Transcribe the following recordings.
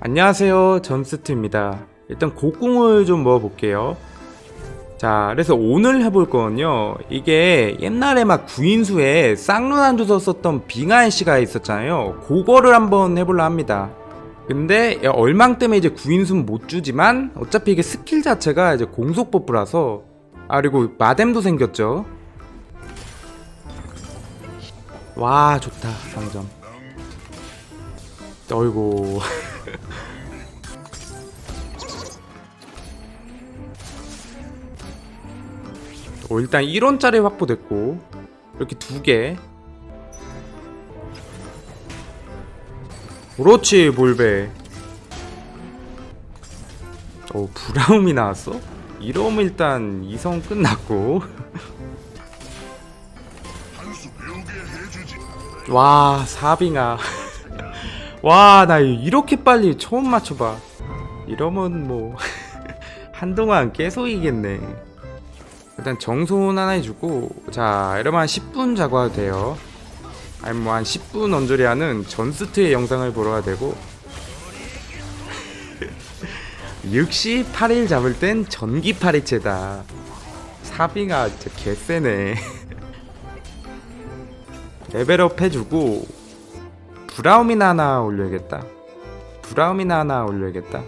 안녕하세요. 점스트입니다. 일단 곡궁을 좀 모아볼게요. 자 그래서 오늘 해볼 거는요. 이게 옛날에 막 구인수에 줘서 썼던 빙하의 씨가 있었잖아요. 그거를 한번 해볼라 합니다. 근데 얼망 때문에 이제 구인수는 못 주지만 어차피 이게 스킬 자체가 이제 공속 버프라서 아 그리고 마뎀도 생겼죠. 와 좋다 상점. 어이구 어, 일단 1원짜리 확보됐고 이렇게 두개. 그렇지 볼베. 어 브라움이 나왔어? 이러면 일단 이성 끝났고. 와 사빙아 와 나 이렇게 빨리 처음 맞춰봐. 이러면 뭐 한동안 계속 이겠네 일단 정손 하나 해주고 자 이러면 한 10분 자고 와도 돼요. 아니 뭐 한 10분 언저리 하는 전스트의 영상을 보러 와야 되고. 68일 잡을 땐 전기 파리채다. 사비가 진짜 개쎄네. 레벨업 해주고 브라움이나 하나 올려야겠다. 브라움이나 하나 올려야겠다.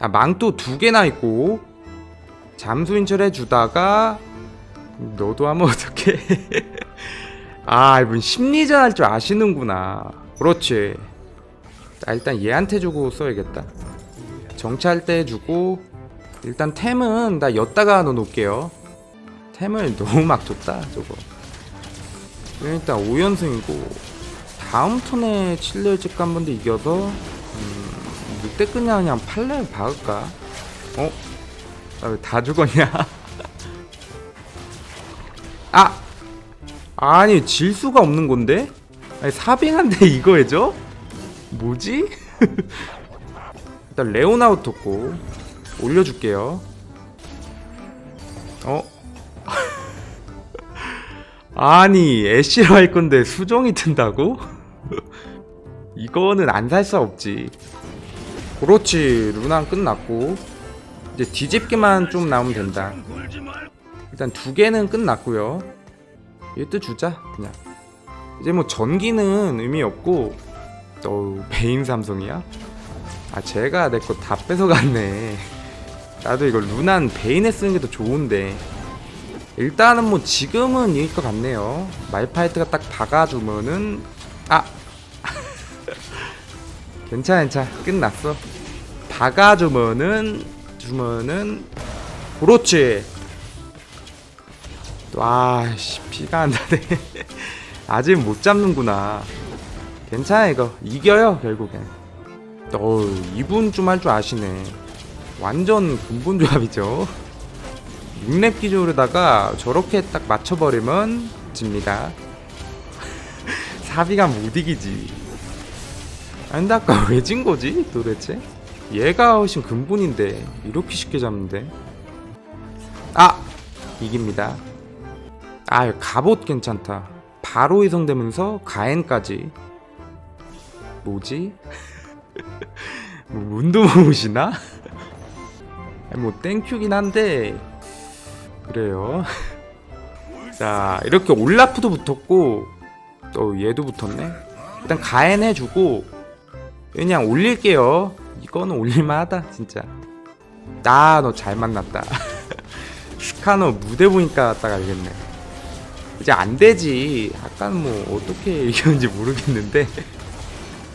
아 망토 두 개나 있고 잠수인철 해 주다가 너도 하면 어떡해? 아 이분 심리전 할 줄 아시는구나. 그렇지. 자 일단 얘한테 주고 써야겠다. 정찰 때 주고 일단 템은 나 엿다가 넣어놓을게요. 템을 너무 막 줬다 저거. 일단 5연승이고 다음 턴에 7레일 찍고 한번더 이겨서 음, 이때 그냥 그냥 8레일 박을까? 어? 아, 왜다 죽었냐? 아! 아니, 질 수가 없는 건데? 아니, 사빙한데 이거 해줘? 뭐지? 일단 레오나우 토고 올려줄게요. 어? 아니, 애쉬로 할 건데 수정이 튼다고? 이거는 안 살 수 없지. 그렇지, 루나 끝났고. 이제 뒤집기만 좀 나오면 된다. 일단 두 개는 끝났고요. 얘도 주자 그냥. 이제 뭐 전기는 의미 없고 어 베인 삼성이야? 아 제가 내 거 다 뺏어갔네. 나도 이거 루난 베인에 쓰는 게 더 좋은데 일단은 뭐 지금은 이길 것 같네요. 말파이트가 딱 박아주면은 아 괜찮아 괜찮아 끝났어. 박아주면은 주면은 그렇지 와씨 피가 안 나네. 아직 못 잡는구나. 괜찮아 이거. 이겨요 결국엔. 어 이분 좀 할 줄 아시네. 완전 근본 조합이죠. 6렙 기조로다가 저렇게 딱 맞춰버리면 집니다. 사비가 못 이기지. 아까 왜 진 거지 도대체 얘가 훨씬 근본인데 이렇게 쉽게 잡는데? 아! 이깁니다. 아 갑옷 괜찮다. 바로 이성되면서 가엔까지. 뭐지? 뭐 문도 모으시나 뭐 땡큐긴 한데. 그래요. 자 이렇게 올라프도 붙었고 또 얘도 붙었네. 일단 가엔 해주고 그냥 올릴게요 이거는 올릴만하다 진짜. 아 너 잘 만났다. 스카너 무대 보니까 딱 알겠네. 이제 안 되지. 아까는 뭐 어떻게 이겼는지 모르겠는데.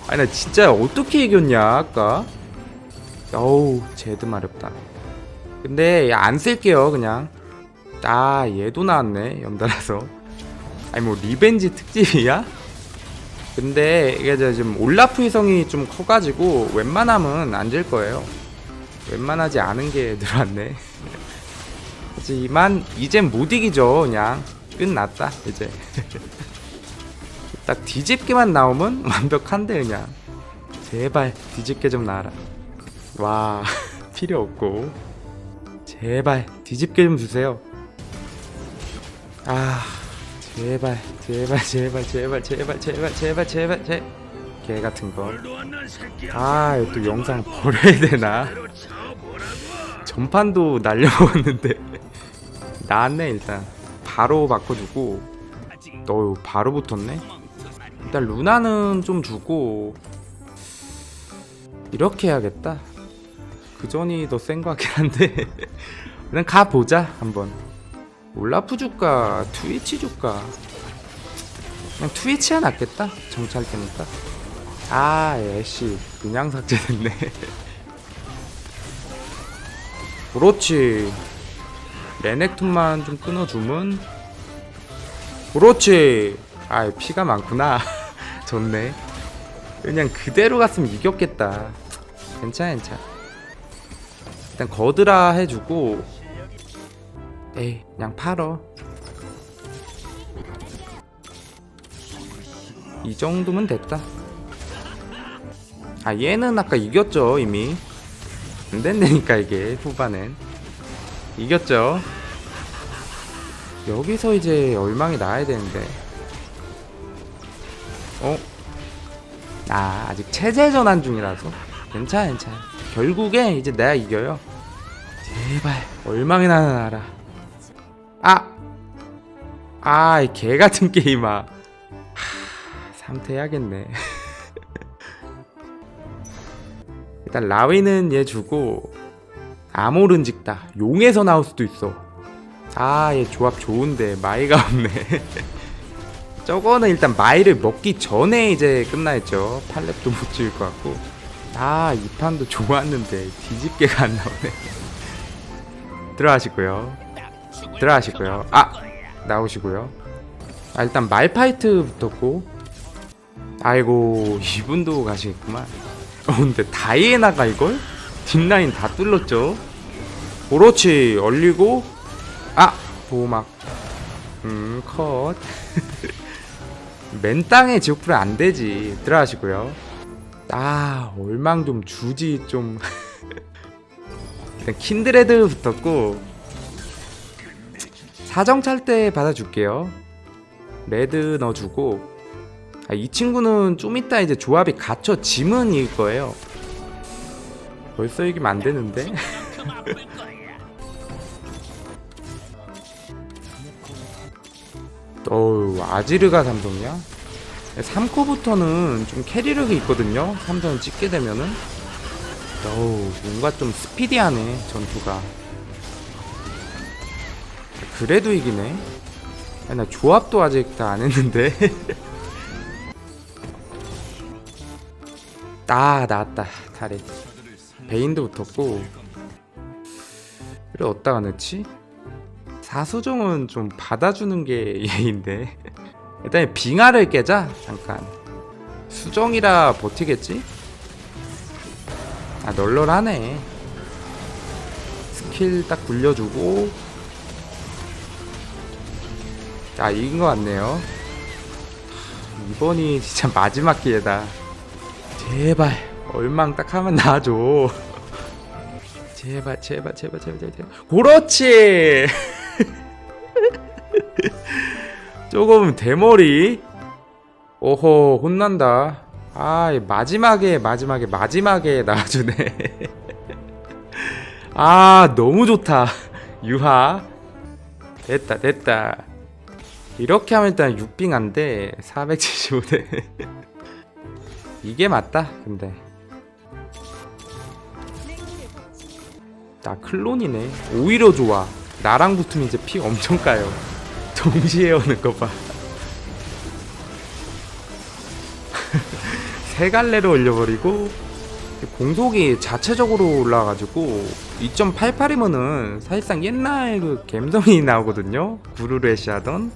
아니 나 진짜 어떻게 이겼냐 아까? 어우 제드 마렵다. 근데 안 쓸게요 그냥. 아 얘도 나왔네 연달아서. 아니 뭐 리벤지 특집이야? 근데 이게 지금 올라프 위성이 좀 커가지고 웬만하면 안질 거예요. 웬만하지 않은 게 들어왔네. 하지만 이젠 못 이기죠. 그냥 끝났다 이제. 딱 뒤집기만 나오면 완벽한데 그냥. 제발 뒤집게 좀 나와라. 와 필요 없고. 제발 뒤집게 좀 주세요. 아. 제발 제발 제발 제발 제발 제발 제발 제발 제 개 같은 거. 아, 이거 또 영상 버려야 되나? 전판도 날려먹었는데 나왔네 일단. 바로 바꿔주고. 너 바로 붙었네. 일단 루나는 좀 주고 이렇게 해야겠다. 그 전이 더센것 같긴 한데 그냥 가 보자 한번. 올라프 줄까 트위치 줄까? 그냥 트위치가 낫겠다 정찰 때니까. 아 애쉬 그냥 삭제됐네. 그렇지. 레넥톤만 좀 끊어주면 그렇지. 아 피가 많구나. 좋네. 그냥 그대로 갔으면 이겼겠다. 괜찮아 괜찮아. 일단 거드라 해주고 에이 그냥 팔어. 이 정도면 됐다. 아 얘는 아까 이겼죠 이미. 안 된다니까 이게 후반엔. 이겼죠. 여기서 이제 얼망이 나야 되는데. 어? 아 아직 체제 전환 중이라서 괜찮아 괜찮아. 결국에 이제 내가 이겨요. 제발 얼망이나 나라. 아, 아 이 개 같은 게임아. 하, 삼퇴해야겠네. 일단 라위는 얘 주고 아모른 직다 용에서 나올 수도 있어. 아, 얘 조합 좋은데 마이가 없네. 저거는 일단 마이를 먹기 전에 이제 끝나있죠. 팔렙도 못 지을 것 같고. 아, 이 판도 좋았는데 뒤집개가 안 나오네. 들어가시고요. 들어가시고요. 아, 나오시고요. 아, 일단 말파이트 붙었고. 아이고, 이분도 가시겠구만. 어, 근데 다이애나가 이걸? 뒷라인 다 뚫렸죠? 그렇지, 얼리고. 아, 보호막. 음, 컷. 맨 땅에 지옥불은 안 되지. 들어가시고요. 아, 얼망 좀 주지, 좀. 일단 킨드레드 붙었고. 사정 찰 때 받아줄게요. 레드 넣어주고. 아, 이 친구는 좀 이따 이제 조합이 갇혀지면 이길 거예요. 벌써 이기면 안 되는데? 어우, 아지르가 삼성이야? 3코부터는 좀 캐리력이 있거든요? 삼성을 찍게 되면은. 어우, 뭔가 좀 스피디하네, 전투가. 그래도 이기네. 야, 나 조합도 아직 다 안 했는데. 아, 나왔다. 다리. 베인도 붙었고. 그래, 어디다가 넣지? 사수정은 좀 받아주는 게 예인데. 일단 빙하를 깨자. 잠깐. 수정이라 버티겠지? 아, 널널하네. 스킬 딱 굴려주고. 아, 이긴 것 같네요. 이번이 진짜 마지막 기회다. 제발 얼망 딱 하면 나줘. 제발 제발 제발 제발 제발. 제발. 그렇지. 조금 대머리. 오호 혼난다. 아이 마지막에 마지막에 마지막에 나와주네. 아 너무 좋다. 유하. 됐다 됐다. 이렇게 하면 일단 6빙한데 475대. 이게 맞다 근데. 나 클론이네. 오히려 좋아. 나랑 붙으면 이제 피 엄청 까요. 동시에 오는 거봐. 세 갈래로 올려버리고 공속이 자체적으로 올라가가지고 2.88이면은 사실상 옛날 그 갬성이 나오거든요. 구루레시 하던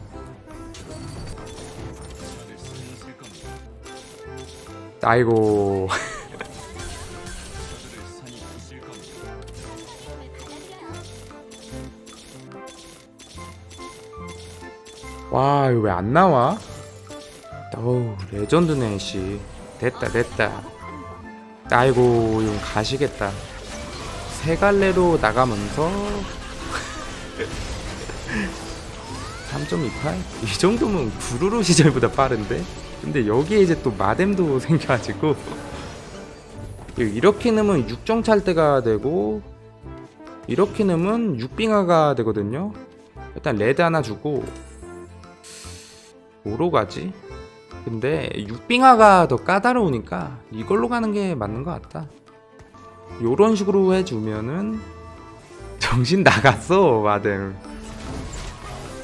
아이고 와 이거 왜 안 나와? 어우 레전드네 씨 됐다 됐다 아이고 이건 가시겠다 세 갈래로 나가면서 3.28? 이 정도면 구루루 시절보다 빠른데? 근데 여기에 이제 또 마뎀도 생겨가지고 이렇게 넣으면 육정찰대가 되고 이렇게 넣으면 육빙하가 되거든요. 일단 레드 하나 주고 뭐로 가지? 근데 육빙하가 더 까다로우니까 이걸로 가는 게 맞는 것 같다. 요런 식으로 해주면은 정신 나갔어 마뎀.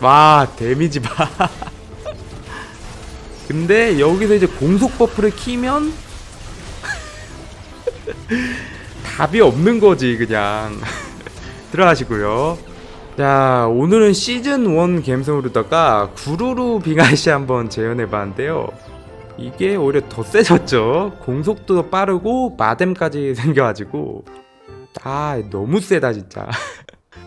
와 데미지 봐 근데 여기서 이제 공속 버프를 키면 답이 없는 거지 그냥. 들어가시고요. 자 오늘은 시즌 1 갬성으로다가 구루루 빙하시 한번 재현해 봤는데요. 이게 오히려 더 세졌죠. 공속도 빠르고 마뎀까지 생겨가지고. 아 너무 세다 진짜